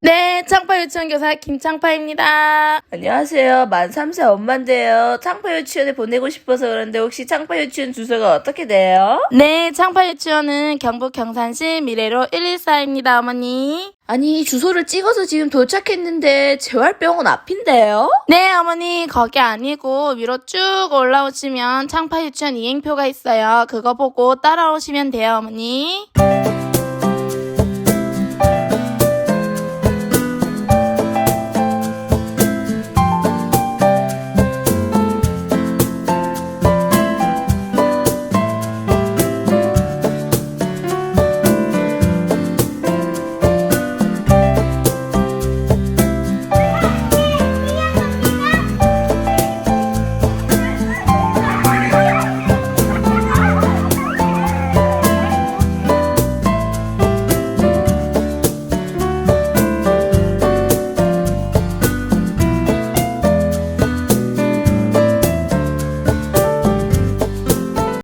네, 창파 유치원 교사 김창파입니다. 안녕하세요. 만 3세 엄마인데요. 창파 유치원에 보내고 싶어서 그런데 혹시 창파 유치원 주소가 어떻게 돼요? 네, 창파 유치원은 경북 경산시 미래로 114입니다, 어머니. 아니, 주소를 찍어서 지금 도착했는데 재활병원 앞인데요? 네, 어머니, 거기 아니고 위로 쭉 올라오시면 창파 유치원 이행표가 있어요. 그거 보고 따라오시면 돼요, 어머니.